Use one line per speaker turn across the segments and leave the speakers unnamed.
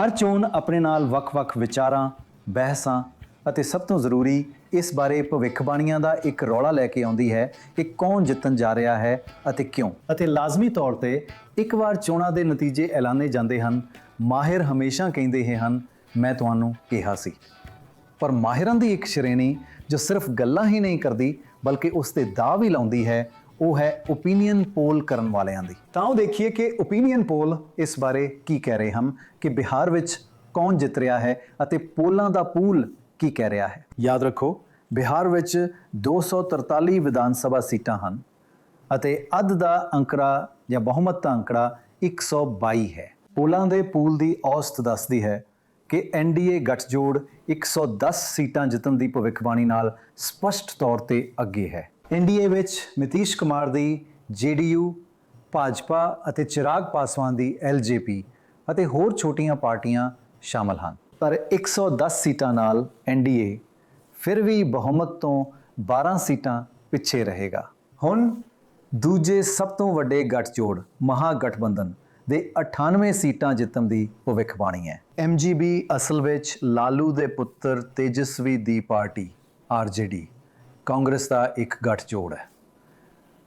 ਹਰ ਚੋਣ ਆਪਣੇ ਨਾਲ ਵੱਖ-ਵੱਖ ਵਿਚਾਰਾਂ, ਬਹਿਸਾਂ ਅਤੇ ਸਭ ਤੋਂ ਜ਼ਰੂਰੀ ਇਸ ਬਾਰੇ ਭਵਿੱਖਬਾਣੀਆਂ ਦਾ ਇੱਕ ਰੌਲਾ ਲੈ ਕੇ ਆਉਂਦੀ ਹੈ ਕਿ ਕੌਣ ਜਿੱਤਣ ਜਾ ਰਿਹਾ ਹੈ ਅਤੇ ਕਿਉਂ। ਅਤੇ ਲਾਜ਼ਮੀ ਤੌਰ ਤੇ ਇੱਕ ਵਾਰ ਚੋਣਾਂ ਦੇ ਨਤੀਜੇ ਐਲਾਨੇ ਜਾਂਦੇ ਹਨ, ਮਾਹਿਰ ਹਮੇਸ਼ਾ ਕਹਿੰਦੇ ਹੀ ਹਨ, ਮੈਂ ਤੁਹਾਨੂੰ ਕਿਹਾ ਸੀ। ਪਰ ਮਾਹਿਰਾਂ ਦੀ ਇੱਕ ਸ਼੍ਰੇਣੀ ਜੋ ਸਿਰਫ ਗੱਲਾਂ ਹੀ ਨਹੀਂ ਕਰਦੀ, ਬਲਕਿ ਉਸ ਤੇ ਦਾਅ ਵੀ ਲਾਉਂਦੀ ਹੈ ਉਹ ਹੈ ਓਪੀਨੀਅਨ ਪੋਲ ਕਰਨ ਵਾਲਿਆਂ ਦੀ। ਤਾਂ ਉਹ ਦੇਖੀਏ ਕਿ ਓਪੀਨੀਅਨ ਪੋਲ ਇਸ ਬਾਰੇ ਕੀ ਕਹਿ ਰਹੇ ਹਨ ਕਿ ਬਿਹਾਰ ਵਿੱਚ ਕੌਣ ਜਿੱਤ ਰਿਹਾ ਹੈ ਅਤੇ ਪੋਲਾਂ ਦਾ ਪੂਲ ਕੀ ਕਹਿ ਰਿਹਾ ਹੈ। ਯਾਦ ਰੱਖੋ, ਬਿਹਾਰ ਵਿੱਚ 243 ਵਿਧਾਨ ਸਭਾ ਸੀਟਾਂ ਹਨ ਅਤੇ ਅੱਧ ਦਾ ਅੰਕੜਾ ਜਾਂ ਬਹੁਮਤ ਦਾ ਅੰਕੜਾ 122 ਹੈ। ਪੋਲਾਂ ਦੇ ਪੂਲ ਦੀ ਔਸਤ ਦੱਸਦੀ ਹੈ ਕਿ ਐਨਡੀਏ ਗੱਠਜੋੜ 110 ਸੀਟਾਂ ਜਿੱਤਣ ਦੀ ਭਵਿੱਖਬਾਣੀ ਨਾਲ ਸਪਸ਼ਟ ਤੌਰ ਤੇ ਅੱਗੇ ਹੈ। ਐਨਡੀਏ ਵਿੱਚ ਨਿਤੀਸ਼ ਕੁਮਾਰ ਦੀ ਜੇਡੀਯੂ ਭਾਜਪਾ ਅਤੇ ਚਿਰਾਗ ਪਾਸਵਾਨ ਦੀ ਐਲਜੇਪੀ ਅਤੇ ਹੋਰ ਛੋਟੀਆਂ ਪਾਰਟੀਆਂ ਸ਼ਾਮਲ ਹਨ। ਪਰ 110 ਸੀਟਾਂ ਨਾਲ ਐਨਡੀਏ ਫਿਰ ਵੀ ਬਹੁਮਤ ਤੋਂ 12 ਸੀਟਾਂ ਪਿੱਛੇ ਰਹੇਗਾ। ਹੁਣ ਦੂਜੇ ਸਭ ਤੋਂ ਵੱਡੇ ਗੱਠਜੋੜ ਮਹਾਗਠਬੰਧਨ ਦੇ 98 ਸੀਟਾਂ ਜਿੱਤਣ ਦੀ ਭਵਿੱਖਬਾਣੀ ਹੈ। ਐਮਜੀਬੀ ਅਸਲ ਵਿੱਚ ਲਾਲੂ ਦੇ ਪੁੱਤਰ ਤੇਜਸਵੀ ਦੀ ਪਾਰਟੀ ਆਰਜੇਡੀ ਕਾਂਗਰਸ ਦਾ ਇੱਕ ਗੱਠਜੋੜ ਹੈ।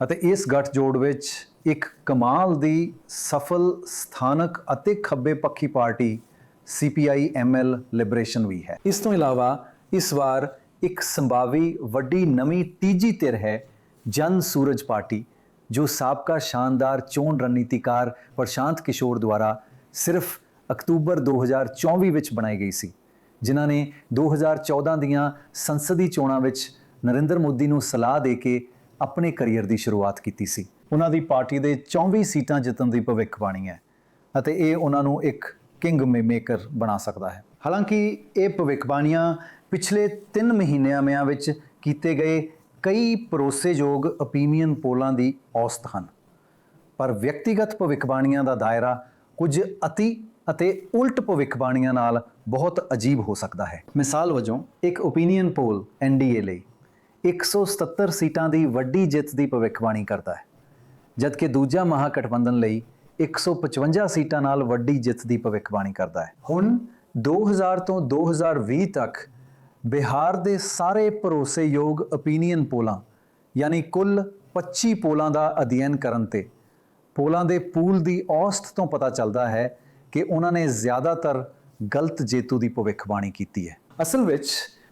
ਅਤੇ ਇਸ ਗੱਠਜੋੜ ਵਿੱਚ ਇੱਕ ਕਮਾਲ ਦੀ ਸਫਲ, ਸਥਾਨਕ ਅਤੇ ਖੱਬੇ ਪੱਖੀ ਪਾਰਟੀ CPI ML ਲਿਬਰੇਸ਼ਨ ਵੀ ਹੈ। ਇਸ ਤੋਂ ਇਲਾਵਾ ਇਸ ਵਾਰ ਇੱਕ ਸੰਭਾਵੀ ਵੱਡੀ ਨਵੀਂ ਤੀਜੀ ਧਿਰ ਹੈ ਜਨ ਸੂਰਜ ਪਾਰਟੀ, ਜੋ ਸਾਬਕਾ ਸ਼ਾਨਦਾਰ ਚੋਣ ਰਣਨੀਤੀਕਾਰ ਪ੍ਰਸ਼ਾਂਤ ਕਿਸ਼ੋਰ ਦੁਆਰਾ ਸਿਰਫ ਅਕਤੂਬਰ 2024 ਵਿੱਚ ਬਣਾਈ ਗਈ ਸੀ, ਜਿਨ੍ਹਾਂ ਨੇ 2014 ਦੀਆਂ ਸੰਸਦੀ ਚੋਣਾਂ ਵਿੱਚ ਨਰਿੰਦਰ ਮੋਦੀ ਨੂੰ ਸਲਾਹ ਦੇ ਕੇ ਆਪਣੇ ਕੈਰੀਅਰ ਦੀ ਸ਼ੁਰੂਆਤ ਕੀਤੀ ਸੀ। ਉਹਨਾਂ ਦੀ ਪਾਰਟੀ ਦੇ 24 ਸੀਟਾਂ ਜਿੱਤਣ ਦੀ ਭਵਿੱਖਬਾਣੀ ਹੈ ਅਤੇ ਇਹ ਉਹਨਾਂ ਨੂੰ ਇੱਕ ਕਿੰਗ ਮੇਕਰ ਬਣਾ ਸਕਦਾ ਹੈ। ਹਾਲਾਂਕਿ ਇਹ ਭਵਿੱਖਬਾਣੀਆਂ ਪਿਛਲੇ 3 ਮਹੀਨਿਆਂ ਵਿੱਚ ਕੀਤੇ ਗਏ ਕਈ ਭਰੋਸੇਯੋਗ ਓਪੀਨੀਅਨ ਪੋਲਾਂ ਦੀ ਔਸਤ ਹਨ। ਪਰ ਵਿਅਕਤੀਗਤ ਭਵਿੱਖਬਾਣੀਆਂ ਦਾ ਦਾਇਰਾ ਕੁਝ ਅਤੀ ਅਤੇ ਉਲਟ ਭਵਿੱਖਬਾਣੀਆਂ ਨਾਲ ਬਹੁਤ ਅਜੀਬ ਹੋ ਸਕਦਾ ਹੈ। ਮਿਸਾਲ ਵਜੋਂ ਇੱਕ ਓਪੀਨੀਅਨ ਪੋਲ ਐਨਡੀਏ ਲਈ 177 ਸੀਟਾਂ ਦੀ ਵੱਡੀ ਜਿੱਤ ਦੀ ਭਵਿੱਖਬਾਣੀ ਕਰਦਾ ਹੈ, ਜਦਕਿ ਦੂਜਾ ਮਹਾਗਠਬੰਧਨ ਲਈ 155 ਸੀਟਾਂ ਨਾਲ ਵੱਡੀ ਜਿੱਤ ਦੀ ਭਵਿੱਖਬਾਣੀ ਕਰਦਾ ਹੈ। ਹੁਣ 2000 ਤੋਂ 2020 ਤੱਕ ਬਿਹਾਰ ਦੇ ਸਾਰੇ ਭਰੋਸੇਯੋਗ ਓਪੀਨੀਅਨ ਪੋਲਾਂ, ਯਾਨੀ ਕੁੱਲ 25 ਪੋਲਾਂ ਦਾ ਅਧਿਐਨ ਕਰਨ ਤੇ ਪੋਲਾਂ ਦੇ ਪੂਲ ਦੀ ਔਸਤ ਤੋਂ ਪਤਾ ਚੱਲਦਾ ਹੈ ਕਿ ਉਹਨਾਂ ਨੇ ਜ਼ਿਆਦਾਤਰ ਗਲਤ ਜੇਤੂ ਦੀ ਭਵਿੱਖਬਾਣੀ ਕੀਤੀ ਹੈ। ਅਸਲ ਵਿੱਚ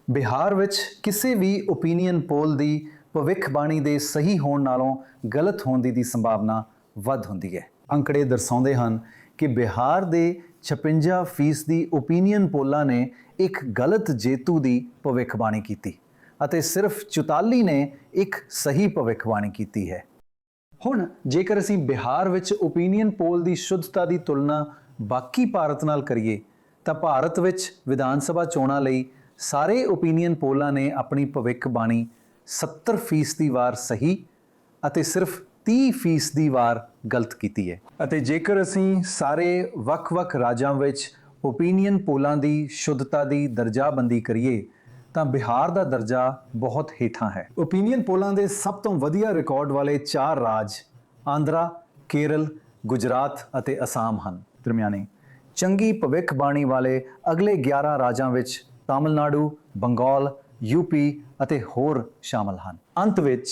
ਬਿਹਾਰ ਵਿੱਚ ਕਿਸੇ ਵੀ ਓਪੀਨੀਅਨ ਪੋਲ ਦੀ ਭਵਿੱਖਬਾਣੀ ਦੇ ਸਹੀ ਹੋਣ ਨਾਲੋਂ ਗਲਤ ਹੋਣ ਦੀ ਦੀ ਸੰਭਾਵਨਾ ਵੱਧ ਹੁੰਦੀ ਹੈ। ਅੰਕੜੇ ਦਰਸਾਉਂਦੇ ਹਨ ਕਿ ਬਿਹਾਰ ਦੇ 56% ਦੀ ਓਪੀਨੀਅਨ ਪੋਲਾਂ ਨੇ ਇੱਕ ਗਲਤ ਜੇਤੂ ਦੀ ਭਵਿੱਖਬਾਣੀ ਕੀਤੀ ਅਤੇ ਸਿਰਫ 44 ਨੇ ਇੱਕ ਸਹੀ ਭਵਿੱਖਬਾਣੀ ਕੀਤੀ ਹੈ। ਹੁਣ ਜੇਕਰ ਅਸੀਂ ਬਿਹਾਰ ਵਿੱਚ ਓਪੀਨੀਅਨ ਪੋਲ ਦੀ ਸ਼ੁੱਧਤਾ ਦੀ ਤੁਲਨਾ ਬਾਕੀ ਭਾਰਤ ਨਾਲ ਕਰੀਏ ਤਾਂ ਭਾਰਤ ਵਿੱਚ ਵਿਧਾਨ ਸਭਾ ਚੋਣਾਂ ਲਈ ਸਾਰੇ ਓਪੀਨੀਅਨ ਪੋਲਾਂ ਨੇ ਆਪਣੀ ਭਵਿੱਖਬਾਣੀ 70% ਦੀ ਵਾਰ ਸਹੀ ਅਤੇ ਸਿਰਫ 30% ਦੀ ਵਾਰ ਗਲਤ ਕੀਤੀ ਹੈ। ਅਤੇ ਜੇਕਰ ਅਸੀਂ ਸਾਰੇ ਵੱਖ-ਵੱਖ ਰਾਜਾਂ ਵਿੱਚ ਓਪੀਨੀਅਨ ਪੋਲਾਂ ਦੀ ਸ਼ੁੱਧਤਾ ਦੀ ਦਰਜਾਬੰਦੀ ਕਰੀਏ, ਤਾਂ ਬਿਹਾਰ ਦਾ ਦਰਜਾ ਬਹੁਤ ਹੇਠਾਂ ਹੈ। ਓਪੀਨੀਅਨ ਪੋਲਾਂ ਦੇ ਸਭ ਤੋਂ ਵਧੀਆ ਰਿਕਾਰਡ ਵਾਲੇ ਚਾਰ ਰਾਜ ਆਂਧਰਾ, ਕੇਰਲ, ਗੁਜਰਾਤ ਅਤੇ ਅਸਾਮ ਹਨ। ਦਰਮਿਆਨੇ, ਚੰਗੀ ਭਵਿੱਖਬਾਣੀ ਵਾਲੇ ਅਗਲੇ 11 ਰਾਜਾਂ ਵਿੱਚ ਤਾਮਿਲਨਾਡੂ, ਬੰਗਾਲ ਯੂਪੀ ਅਤੇ ਹੋਰ ਸ਼ਾਮਲ ਹਨ। ਅੰਤ ਵਿੱਚ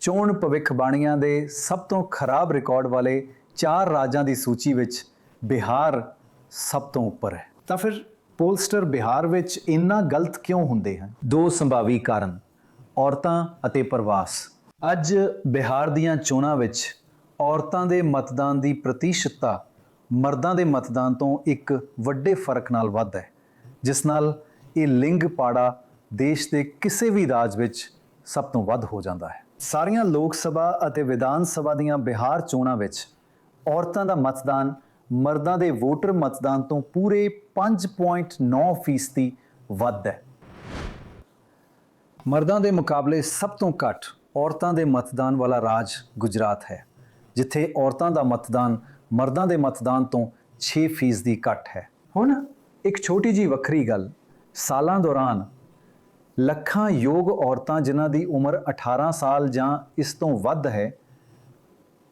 ਚੋਣ ਭਵਿੱਖਬਾਣੀਆਂ ਦੇ ਸਭ ਤੋਂ ਖਰਾਬ ਰਿਕਾਰਡ ਵਾਲੇ ਚਾਰ ਰਾਜਾਂ ਦੀ ਸੂਚੀ ਵਿੱਚ ਬਿਹਾਰ ਸਭ ਤੋਂ ਉੱਪਰ ਹੈ। ਤਾਂ ਫਿਰ ਪੋਲਸਟਰ ਬਿਹਾਰ ਵਿੱਚ ਇੰਨਾ ਗਲਤ ਕਿਉਂ ਹੁੰਦੇ ਹਨ? ਦੋ ਸੰਭਾਵੀ ਕਾਰਨ, ਔਰਤਾਂ ਅਤੇ ਪ੍ਰਵਾਸ। ਅੱਜ ਬਿਹਾਰ ਦੀਆਂ ਚੋਣਾਂ ਵਿੱਚ ਔਰਤਾਂ ਦੇ ਮਤਦਾਨ ਦੀ ਪ੍ਰਤੀਸ਼ਤਤਾ ਮਰਦਾਂ ਦੇ ਮਤਦਾਨ ਤੋਂ ਇੱਕ ਵੱਡੇ ਫ਼ਰਕ ਨਾਲ ਵੱਧ ਹੈ, ਜਿਸ ਨਾਲ ਇਹ ਲਿੰਗ ਪਾੜਾ ਦੇਸ਼ ਦੇ ਕਿਸੇ ਵੀ ਰਾਜ ਵਿੱਚ ਸਭ ਤੋਂ ਵੱਧ ਹੋ ਜਾਂਦਾ ਹੈ। ਸਾਰੀਆਂ ਲੋਕ ਸਭਾ ਅਤੇ ਵਿਧਾਨ ਸਭਾ ਦੀਆਂ ਬਿਹਾਰ ਚੋਣਾਂ ਵਿੱਚ ਔਰਤਾਂ ਦਾ ਮਤਦਾਨ, ਮਰਦਾਂ ਦੇ ਵੋਟਰ ਮਤਦਾਨ ਤੋਂ ਪੂਰੇ 5.9 ਫੀਸਦੀ ਵੱਧ ਹੈ। ਮਰਦਾਂ ਦੇ ਮੁਕਾਬਲੇ ਸਭ ਤੋਂ ਘੱਟ ਔਰਤਾਂ ਦੇ ਮਤਦਾਨ ਵਾਲਾ ਰਾਜ ਗੁਜਰਾਤ ਹੈ, ਜਿੱਥੇ ਔਰਤਾਂ ਦਾ ਮਤਦਾਨ ਮਰਦਾਂ ਦੇ ਮਤਦਾਨ ਤੋਂ 6 ਫੀਸਦੀ ਘੱਟ ਹੈ। ਹੁਣ ਇੱਕ ਛੋਟੀ ਜੀ ਵੱਖਰੀ ਗੱਲ ਸਾਲਾਂ ਦੌਰਾਨ ਲੱਖਾਂ ਯੋਗ ਔਰਤਾਂ ਜਿਨ੍ਹਾਂ ਦੀ ਉਮਰ 18 ਸਾਲ ਜਾਂ ਇਸ ਤੋਂ ਵੱਧ ਹੈ,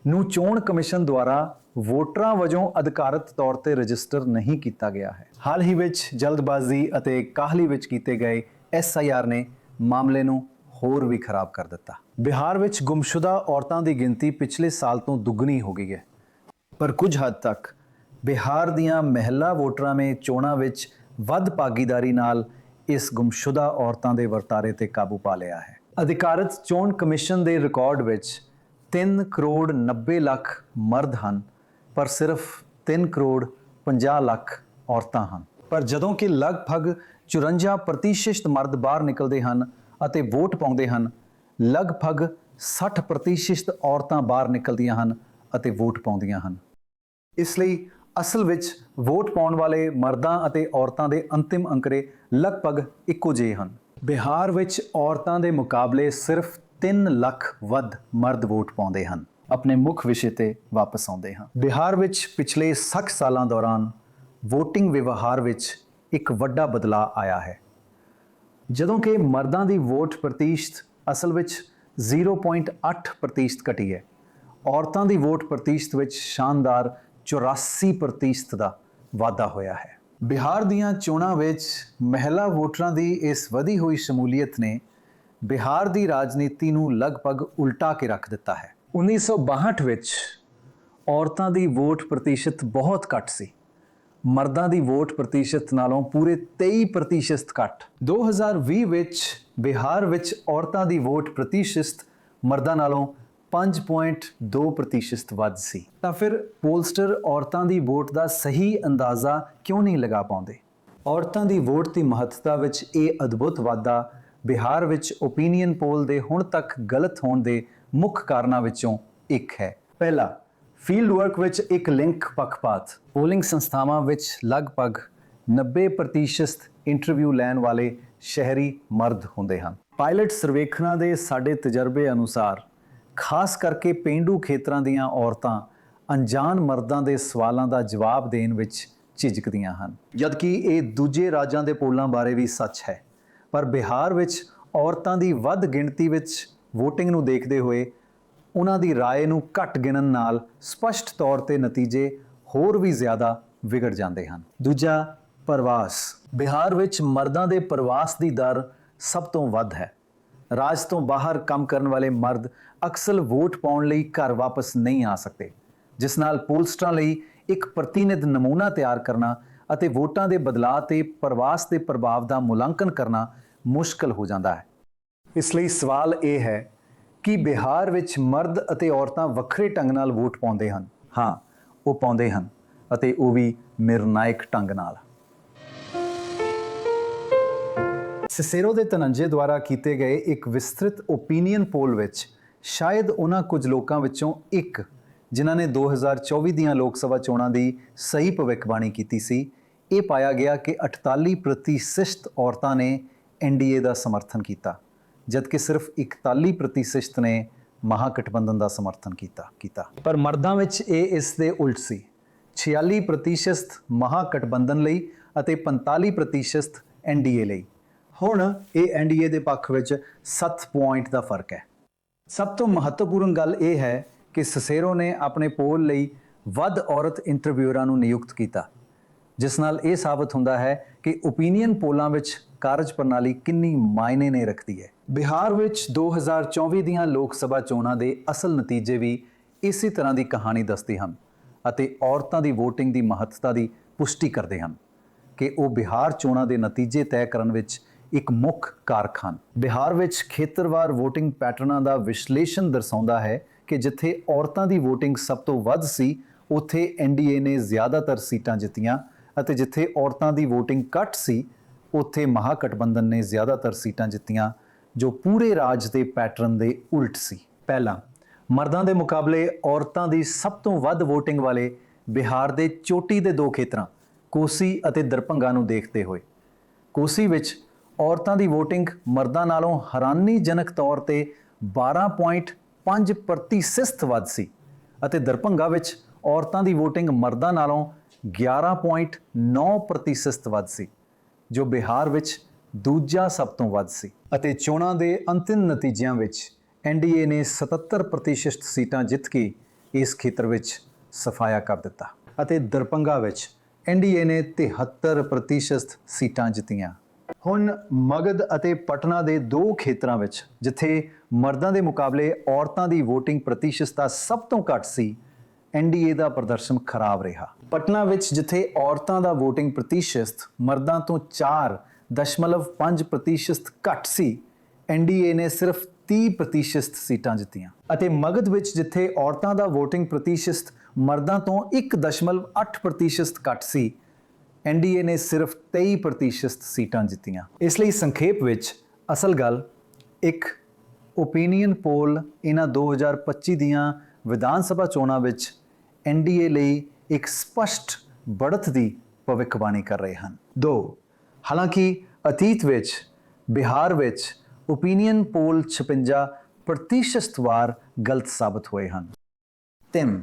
ਨੂੰ ਚੋਣ ਕਮਿਸ਼ਨ ਦੁਆਰਾ ਵੋਟਰਾਂ ਵਜੋਂ ਅਧਿਕਾਰਤ ਤੌਰ ਤੇ ਰਜਿਸਟਰ ਨਹੀਂ ਕੀਤਾ ਗਿਆ ਹੈ। ਹਾਲ ਹੀ ਵਿੱਚ ਜਲਦਬਾਜ਼ੀ ਅਤੇ ਕਾਹਲੀ ਵਿੱਚ ਕੀਤੇ ਗਏ ਐਸਆਈਆਰ ਨੇ ਮਾਮਲੇ ਨੂੰ ਹੋਰ ਵੀ ਖਰਾਬ ਕਰ ਦਿੱਤਾ। ਬਿਹਾਰ ਵਿੱਚ ਗੁੰਮਸ਼ੁਦਾ ਔਰਤਾਂ ਦੀ ਗਿਣਤੀ ਪਿਛਲੇ ਸਾਲ ਤੋਂ ਦੁੱਗਣੀ ਹੋ ਗਈ ਹੈ। ਪਰ ਕੁਝ ਹੱਦ ਤੱਕ ਬਿਹਾਰ ਦੀਆਂ ਮਹਿਲਾ ਵੋਟਰਾਂ ਨੇ ਚੋਣਾਂ ਵਿੱਚ ਵੱਧ ਭਾਗੀਦਾਰੀ ਨਾਲ ਇਸ ਗੁੰਮਸ਼ੁਦਾ ਔਰਤਾਂ ਦੇ ਵਰਤਾਰੇ ਤੇ ਕਾਬੂ ਪਾ ਲਿਆ ਹੈ। ਅਧਿਕਾਰਤ ਚੋਣ ਕਮਿਸ਼ਨ ਦੇ ਰਿਕਾਰਡ ਵਿੱਚ 3 ਕਰੋੜ 90 ਲੱਖ ਮਰਦ ਹਨ, ਪਰ ਸਿਰਫ 3 ਕਰੋੜ 50 ਲੱਖ ਔਰਤਾਂ ਹਨ। ਪਰ ਜਦੋਂ ਕਿ ਲਗਭਗ 54% ਮਰਦ ਬਾਹਰ ਨਿਕਲਦੇ ਹਨ ਅਤੇ ਵੋਟ ਪਾਉਂਦੇ ਹਨ, ਲਗਭਗ 60% ਔਰਤਾਂ ਬਾਹਰ ਨਿਕਲਦੀਆਂ ਹਨ ਅਤੇ ਵੋਟ ਪਾਉਂਦੀਆਂ ਹਨ। ਇਸ ਲਈ ਅਸਲ ਵਿੱਚ ਵੋਟ ਪਾਉਣ ਵਾਲੇ ਮਰਦਾਂ ਅਤੇ ਔਰਤਾਂ ਦੇ ਅੰਤਿਮ ਅੰਕੜੇ ਲਗਭਗ ਇੱਕੋ ਜਿਹੇ ਹਨ। ਬਿਹਾਰ ਵਿੱਚ ਔਰਤਾਂ ਦੇ ਮੁਕਾਬਲੇ ਸਿਰਫ 3 ਲੱਖ ਵੱਧ ਮਰਦ ਵੋਟ ਪਾਉਂਦੇ ਹਨ। ਆਪਣੇ ਮੁੱਖ ਵਿਸ਼ੇ ਤੇ ਵਾਪਸ ਆਉਂਦੇ ਹਾਂ। ਬਿਹਾਰ ਵਿੱਚ ਪਿਛਲੇ 60 ਸਾਲਾਂ ਦੌਰਾਨ VOTING ਵਿਵਹਾਰ ਵਿੱਚ ਇੱਕ ਵੱਡਾ ਬਦਲਾਅ ਆਇਆ ਹੈ। ਜਦੋਂ ਕਿ ਮਰਦਾਂ ਦੀ ਵੋਟ ਪ੍ਰਤੀਸ਼ਤ ਅਸਲ ਵਿੱਚ 0.8 ਪ੍ਰਤੀਸ਼ਤ ਘਟੀ ਹੈ। ਔਰਤਾਂ ਦੀ ਵੋਟ ਪ੍ਰਤੀਸ਼ਤ ਵਿੱਚ ਸ਼ਾਨਦਾਰ 84 ਪ੍ਰਤੀਸ਼ਤ ਦਾ ਵਾਧਾ ਹੋਇਆ ਹੈ। ਬਿਹਾਰ ਦੀਆਂ ਚੋਣਾਂ ਵਿੱਚ ਮਹਿਲਾ ਵੋਟਰਾਂ ਦੀ ਇਸ ਵਧੀ ਹੋਈ ਸ਼ਮੂਲੀਅਤ ਨੇ ਬਿਹਾਰ ਦੀ ਰਾਜਨੀਤੀ ਨੂੰ ਲਗਭਗ ਉਲਟਾ ਕੇ ਰੱਖ ਦਿੱਤਾ ਹੈ। 1962 ਵਿੱਚ ਔਰਤਾਂ ਦੀ ਵੋਟ ਪ੍ਰਤੀਸ਼ਤ ਬਹੁਤ ਘੱਟ ਸੀ। ਮਰਦਾਂ ਦੀ ਵੋਟ ਪ੍ਰਤੀਸ਼ਤ ਨਾਲੋਂ ਪੂਰੇ 23% ਘੱਟ। 2020 ਵਿੱਚ ਬਿਹਾਰ ਵਿੱਚ ਔਰਤਾਂ ਦੀ ਵੋਟ ਪ੍ਰਤੀਸ਼ਤ ਮਰਦਾਂ ਨਾਲੋਂ 5.2% ਵੱਧ ਸੀ। ਤਾਂ ਫਿਰ ਪੋਲਸਟਰ ਔਰਤਾਂ ਦੀ ਵੋਟ ਦਾ ਸਹੀ ਅੰਦਾਜ਼ਾ ਕਿਉਂ ਨਹੀਂ ਲਗਾ ਪਾਉਂਦੇ? ਔਰਤਾਂ ਦੀ ਵੋਟ ਦੀ ਮਹੱਤਤਾ ਵਿੱਚ ਇਹ ਅਦਭੁਤ ਵਾਧਾ ਬਿਹਾਰ ਵਿੱਚ ਓਪੀਨੀਅਨ ਪੋਲ ਦੇ ਹੁਣ ਤੱਕ ਗਲਤ ਹੋਣ ਦੇ ਮੁੱਖ ਕਾਰਨਾਂ ਵਿੱਚੋਂ ਇੱਕ ਹੈ। ਪਹਿਲਾ ਫੀਲਡ ਵਰਕ ਵਿੱਚ ਇੱਕ ਲਿੰਕ ਪੱਖਪਾਤ। ਪੋਲਿੰਗ ਸੰਸਥਾਵਾਂ ਵਿੱਚ ਲਗਭਗ 90% ਇੰਟਰਵਿਊ ਲੈਣ ਵਾਲੇ ਸ਼ਹਿਰੀ ਮਰਦ ਹੁੰਦੇ ਹਨ। ਪਾਇਲਟ ਸਰਵੇਖਣਾਂ ਦੇ ਸਾਡੇ ਤਜਰਬੇ ਅਨੁਸਾਰ ਖਾਸ ਕਰਕੇ ਪਿੰਡੂ ਖੇਤਰਾਂ ਦੀਆਂ ਔਰਤਾਂ ਅਣਜਾਣ ਮਰਦਾਂ ਦੇ ਸਵਾਲਾਂ ਦਾ ਜਵਾਬ ਦੇਣ ਵਿੱਚ ਝਿਜਕਦੀਆਂ ਹਨ ਜਦਕਿ ਇਹ ਦੂਜੇ ਰਾਜਾਂ ਦੇ ਪੋਲਾਂ ਬਾਰੇ ਵੀ ਸੱਚ ਹੈ ਪਰ ਬਿਹਾਰ ਵਿੱਚ ਔਰਤਾਂ ਦੀ ਵੱਧ ਗਿਣਤੀ ਵਿੱਚ VOTING ਨੂੰ ਦੇਖਦੇ ਹੋਏ ਉਹਨਾਂ ਦੀ رائے ਨੂੰ ਘੱਟ ਗਿਣਨ ਨਾਲ ਸਪਸ਼ਟ ਤੌਰ ਤੇ ਨਤੀਜੇ ਹੋਰ ਵੀ ਜ਼ਿਆਦਾ ਵਿਗੜ ਜਾਂਦੇ ਹਨ ਦੂਜਾ ਪ੍ਰਵਾਸ ਬਿਹਾਰ ਵਿੱਚ ਮਰਦਾਂ ਦੇ ਪ੍ਰਵਾਸ ਦੀ ਦਰ ਸਭ ਤੋਂ ਵੱਧ ਹੈ ਰਾਜ ਤੋਂ ਬਾਹਰ ਕੰਮ ਕਰਨ ਵਾਲੇ ਮਰਦ ਅਕਸਰ ਵੋਟ ਪਾਉਣ ਲਈ ਘਰ ਵਾਪਸ ਨਹੀਂ ਆ ਸਕਦੇ, ਜਿਸ ਨਾਲ ਪੋਲਸਟਰਾਂ ਲਈ ਇੱਕ ਪ੍ਰਤੀਨਿਧ ਨਮੂਨਾ ਤਿਆਰ ਕਰਨਾ ਅਤੇ ਵੋਟਾਂ ਦੇ ਬਦਲਾਅ ਤੇ ਪ੍ਰਵਾਸ ਦੇ ਪ੍ਰਭਾਵ ਦਾ ਮੁਲਾਂਕਣ ਕਰਨਾ ਮੁਸ਼ਕਲ ਹੋ ਜਾਂਦਾ ਹੈ। ਇਸ ਲਈ ਸਵਾਲ ਇਹ ਹੈ ਕਿ ਬਿਹਾਰ ਵਿੱਚ ਮਰਦ ਅਤੇ ਔਰਤਾਂ ਵੱਖਰੇ ਢੰਗ ਨਾਲ ਵੋਟ ਪਾਉਂਦੇ ਹਨ? ਹਾਂ, ਉਹ ਪਾਉਂਦੇ ਹਨ ਅਤੇ ਉਹ ਵੀ ਨਿਰਣਾਇਕ ਢੰਗ ਨਾਲ। ਸਿਸੇਰੋ ਦੇ ਤਨੰਜੇ ਦੁਆਰਾ ਕੀਤੇ ਗਏ ਇੱਕ ਵਿਸਤ੍ਰਿਤ ਓਪੀਨੀਅਨ ਪੋਲ ਵਿੱਚ ਸ਼ਾਇਦ ਉਹਨਾਂ ਕੁਝ ਲੋਕਾਂ ਵਿੱਚੋਂ ਇੱਕ, ਜਿਨ੍ਹਾਂ ਨੇ 2024 ਦੀਆਂ ਲੋਕ ਸਭਾ ਚੋਣਾਂ ਦੀ ਸਹੀ ਭਵਿੱਖਬਾਣੀ ਕੀਤੀ ਸੀ, ਇਹ ਪਾਇਆ ਗਿਆ ਕਿ 48% ਔਰਤਾਂ ਨੇ ਐਨਡੀਏ ਦਾ ਸਮਰਥਨ ਕੀਤਾ, ਜਦਕਿ ਸਿਰਫ 41% ਨੇ ਮਹਾਗਠਬੰਧਨ ਦਾ ਸਮਰਥਨ ਕੀਤਾ ਕੀਤਾ। ਪਰ ਮਰਦਾਂ ਵਿੱਚ ਇਹ ਇਸ ਦੇ ਉਲਟ ਸੀ। 46% ਮਹਾਗਠਬੰਧਨ ਲਈ ਅਤੇ 45% ਐਨਡੀਏ ਲਈ। ਹੁਣ ਇਹ ਐਨਡੀਏ ਦੇ ਪੱਖ ਵਿੱਚ 7 ਪੁਆਇੰਟ ਦਾ ਫ਼ਰਕ ਹੈ। ਸਭ ਤੋਂ ਮਹੱਤਵਪੂਰਨ ਗੱਲ ਇਹ ਹੈ ਕਿ ਸਸੇਰੋ ਨੇ ਆਪਣੇ ਪੋਲ ਲਈ ਵੱਧ ਔਰਤ ਇੰਟਰਵਿਊਰਾਂ ਨੂੰ ਨਿਯੁਕਤ ਕੀਤਾ, ਜਿਸ ਨਾਲ ਇਹ ਸਾਬਤ ਹੁੰਦਾ ਹੈ ਕਿ ਓਪੀਨੀਅਨ ਪੋਲਾਂ ਵਿੱਚ ਕਾਰਜ ਪ੍ਰਣਾਲੀ ਕਿੰਨੀ ਮਾਇਨੇ ਨੇ ਰੱਖਦੀ ਹੈ। ਬਿਹਾਰ ਵਿੱਚ 2024 ਦੀਆਂ ਲੋਕ ਸਭਾ ਚੋਣਾਂ ਦੇ ਅਸਲ ਨਤੀਜੇ ਵੀ ਇਸੇ ਤਰ੍ਹਾਂ ਦੀ ਕਹਾਣੀ ਦੱਸਦੇ ਹਨ ਅਤੇ ਔਰਤਾਂ ਦੀ VOTING ਦੀ ਮਹੱਤਤਾ ਦੀ ਪੁਸ਼ਟੀ ਕਰਦੇ ਹਨ ਕਿ ਉਹ ਬਿਹਾਰ ਚੋਣਾਂ ਦੇ ਨਤੀਜੇ ਤੈਅ ਕਰਨ ਵਿੱਚ ਇੱਕ ਮੁੱਖ ਕਾਰਕ ਹਨ ਬਿਹਾਰ ਵਿੱਚ ਖੇਤਰਵਾਰ VOTING ਪੈਟਰਨਾਂ ਦਾ ਵਿਸ਼ਲੇਸ਼ਣ ਦਰਸਾਉਂਦਾ ਹੈ ਕਿ ਜਿੱਥੇ ਔਰਤਾਂ ਦੀ VOTING ਸਭ ਤੋਂ ਵੱਧ ਸੀ, ਉੱਥੇ ਐਨਡੀਏ ਨੇ ਜ਼ਿਆਦਾਤਰ ਸੀਟਾਂ ਜਿੱਤੀਆਂ ਅਤੇ ਜਿੱਥੇ ਔਰਤਾਂ ਦੀ VOTING ਘੱਟ ਸੀ, ਉੱਥੇ ਮਹਾਗਠਬੰਧਨ ਨੇ ਜ਼ਿਆਦਾਤਰ ਸੀਟਾਂ ਜਿੱਤੀਆਂ, ਜੋ ਪੂਰੇ ਰਾਜ ਦੇ ਪੈਟਰਨ ਦੇ ਉਲਟ ਸੀ। ਪਹਿਲਾ, ਮਰਦਾਂ ਦੇ ਮੁਕਾਬਲੇ ਔਰਤਾਂ ਦੀ ਸਭ ਤੋਂ ਵੱਧ VOTING ਵਾਲੇ ਬਿਹਾਰ ਦੇ ਚੋਟੀ ਦੇ ਦੋ ਖੇਤਰਾਂ, ਕੋਸੀ ਅਤੇ ਦਰਭੰਗਾ ਨੂੰ ਦੇਖਦੇ ਹੋਏ। ਕੋਸੀ ਵਿੱਚ ਔਰਤਾਂ ਦੀ VOTING ਮਰਦਾਂ ਨਾਲੋਂ ਹੈਰਾਨੀਜਨਕ ਤੌਰ ਤੇ 12.5 ਪ੍ਰਤੀਸ਼ਤ ਵੱਧ ਸੀ ਅਤੇ ਦਰਭੰਗਾ ਵਿੱਚ ਔਰਤਾਂ ਦੀ VOTING ਮਰਦਾਂ ਨਾਲੋਂ 11.9 ਪ੍ਰਤੀਸ਼ਤ ਵੱਧ ਸੀ, ਜੋ ਬਿਹਾਰ ਵਿੱਚ ਦੂਜਾ ਸਭ ਤੋਂ ਵੱਧ ਸੀ। ਅਤੇ ਚੋਣਾਂ ਦੇ ਅੰਤਿਮ ਨਤੀਜਿਆਂ ਵਿੱਚ ਐਨਡੀਏ ਨੇ 77% ਸੀਟਾਂ ਜਿੱਤ ਕੇ ਇਸ ਖੇਤਰ ਵਿੱਚ ਸਫਾਇਆ ਕਰ ਦਿੱਤਾ। ਅਤੇ ਦਰਪੰਗਾ ਵਿੱਚ ਐਨਡੀਏ ਨੇ 73% ਸੀਟਾਂ ਜਿੱਤੀਆਂ। ਹੁਣ ਮਗਧ ਅਤੇ ਪਟਨਾ ਦੇ ਦੋ ਖੇਤਰਾਂ ਵਿੱਚ, ਜਿੱਥੇ ਮਰਦਾਂ ਦੇ ਮੁਕਾਬਲੇ ਔਰਤਾਂ ਦੀ VOTING ਪ੍ਰਤੀਸ਼ਤਤਾ ਸਭ ਤੋਂ ਘੱਟ ਸੀ ਐਨਡੀਏ ਦਾ ਪ੍ਰਦਰਸ਼ਨ ਖਰਾਬ ਰਿਹਾ। ਪਟਨਾ ਵਿੱਚ ਜਿੱਥੇ ਔਰਤਾਂ ਦਾ VOTING ਪ੍ਰਤੀਸ਼ਤ ਮਰਦਾਂ ਤੋਂ 4.5% ਪ੍ਰਤੀਸ਼ਤ ਘੱਟ ਸੀ ਐਨਡੀਏ ਨੇ ਸਿਰਫ 30% ਸੀਟਾਂ ਜਿੱਤੀਆਂ। ਅਤੇ ਮਗਧ ਵਿੱਚ ਜਿੱਥੇ ਔਰਤਾਂ ਦਾ VOTING ਪ੍ਰਤੀਸ਼ਤ ਮਰਦਾਂ ਤੋਂ 1.8% ਘੱਟ ਸੀ ਐਨਡੀਏ ਨੇ ਸਿਰਫ 23% ਸੀਟਾਂ ਜਿੱਤੀਆਂ। ਇਸ ਲਈ ਸੰਖੇਪ ਵਿੱਚ ਅਸਲ ਗੱਲ ਇੱਕ ਓਪੀਨੀਅਨ ਪੋਲ ਇਹਨਾਂ 2025 ਦੀਆਂ ਵਿਧਾਨ ਸਭਾ ਚੋਣਾਂ ਵਿੱਚ ਐਨਡੀਏ ਲਈ ਇੱਕ ਸਪਸ਼ਟ ਬੜਤ ਦੀ ਭਵਿੱਖਬਾਣੀ ਕਰ ਰਹੇ ਹਨ। ਦੋ, ਹਾਲਾਂਕਿ ਅਤੀਤ ਵਿੱਚ, ਬਿਹਾਰ ਵਿੱਚ ਓਪੀਨੀਅਨ ਪੋਲ 56 ਪ੍ਰਤੀਸ਼ਤ ਵਾਰ ਗਲਤ ਸਾਬਤ ਹੋਏ ਹਨ। ਤਿੰਨ,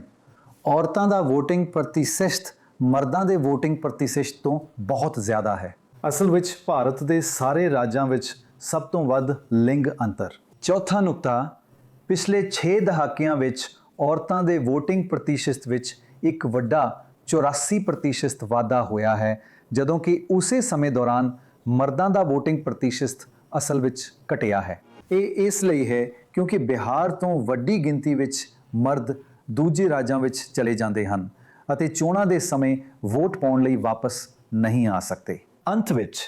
ਔਰਤਾਂ ਦਾ VOTING ਪ੍ਰਤੀਸ਼ਤ ਮਰਦਾਂ ਦੇ VOTING ਪ੍ਰਤੀਸ਼ਤ ਤੋਂ ਬਹੁਤ ਜ਼ਿਆਦਾ ਹੈ। ਅਸਲ ਵਿੱਚ ਭਾਰਤ ਦੇ ਸਾਰੇ ਰਾਜਾਂ ਵਿੱਚ ਸਭ ਤੋਂ ਵੱਧ ਲਿੰਗ ਅੰਤਰ। ਚੌਥਾ ਨੁਕਤਾ, ਪਿਛਲੇ 6 ਦਹਾਕਿਆਂ ਵਿੱਚ ਔਰਤਾਂ ਦੇ VOTING ਪ੍ਰਤੀਸ਼ਤ ਵਿੱਚ ਇੱਕ ਵੱਡਾ 84% ਵਾਧਾ ਹੋਇਆ ਹੈ, ਜਦੋਂ ਕਿ ਉਸੇ ਸਮੇਂ ਦੌਰਾਨ ਮਰਦਾਂ ਦਾ VOTING ਪ੍ਰਤੀਸ਼ਤ ਅਸਲ ਵਿੱਚ ਘਟਿਆ ਹੈ। ਇਹ ਇਸ ਲਈ ਹੈ ਕਿਉਂਕਿ ਬਿਹਾਰ ਤੋਂ ਵੱਡੀ ਗਿਣਤੀ ਵਿੱਚ ਮਰਦ ਦੂਜੇ ਰਾਜਾਂ ਵਿੱਚ ਚਲੇ ਜਾਂਦੇ ਹਨ। ਅਤੇ ਚੋਣਾਂ ਦੇ ਸਮੇਂ ਵੋਟ ਪਾਉਣ ਲਈ ਵਾਪਸ ਨਹੀਂ ਆ ਸਕਦੇ। ਅੰਤ ਵਿੱਚ,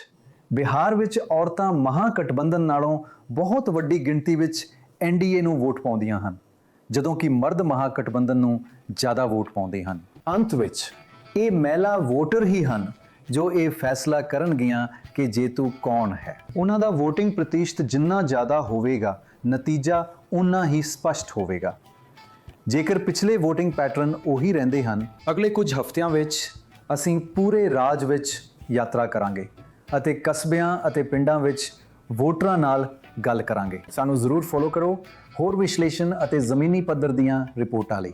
ਬਿਹਾਰ ਵਿੱਚ ਔਰਤਾਂ ਮਹਾਗਠਬੰਧਨ ਨਾਲੋਂ ਬਹੁਤ ਵੱਡੀ ਗਿਣਤੀ ਵਿੱਚ ਐਨਡੀਏ ਨੂੰ ਵੋਟ ਪਾਉਂਦੀਆਂ ਹਨ, ਜਦੋਂ ਕਿ ਮਰਦ ਮਹਾਗਠਬੰਧਨ ਨੂੰ ਜ਼ਿਆਦਾ ਵੋਟ ਪਾਉਂਦੇ ਹਨ। ਅੰਤ ਵਿੱਚ, ਇਹ ਮਹਿਲਾ ਵੋਟਰ ਹੀ ਹਨ ਜੋ ਇਹ ਫੈਸਲਾ ਕਰਨਗੀਆਂ ਕਿ ਜੇਤੂ ਕੌਣ ਹੈ। ਉਹਨਾਂ ਦਾ VOTING ਪ੍ਰਤੀਸ਼ਤ ਜਿੰਨਾ ਜ਼ਿਆਦਾ ਹੋਵੇਗਾ, ਨਤੀਜਾ ਉਨਾ ਹੀ ਸਪਸ਼ਟ ਹੋਵੇਗਾ। ਜੇਕਰ ਪਿਛਲੇ VOTING ਪੈਟਰਨ ਉਹੀ ਰਹਿੰਦੇ ਹਨ, ਅਗਲੇ ਕੁਝ ਹਫ਼ਤਿਆਂ ਵਿੱਚ ਅਸੀਂ ਪੂਰੇ ਰਾਜ ਵਿੱਚ ਯਾਤਰਾ ਕਰਾਂਗੇ ਅਤੇ ਕਸਬਿਆਂ ਅਤੇ ਪਿੰਡਾਂ ਵਿੱਚ ਵੋਟਰਾਂ ਨਾਲ ਗੱਲ ਕਰਾਂਗੇ। ਸਾਨੂੰ ਜ਼ਰੂਰ ਫੋਲੋ ਕਰੋ, ਹੋਰ ਵਿਸ਼ਲੇਸ਼ਣ ਅਤੇ ਜ਼ਮੀਨੀ ਪੱਧਰ ਦੀਆਂ ਰਿਪੋਰਟਾਂ ਲਈ।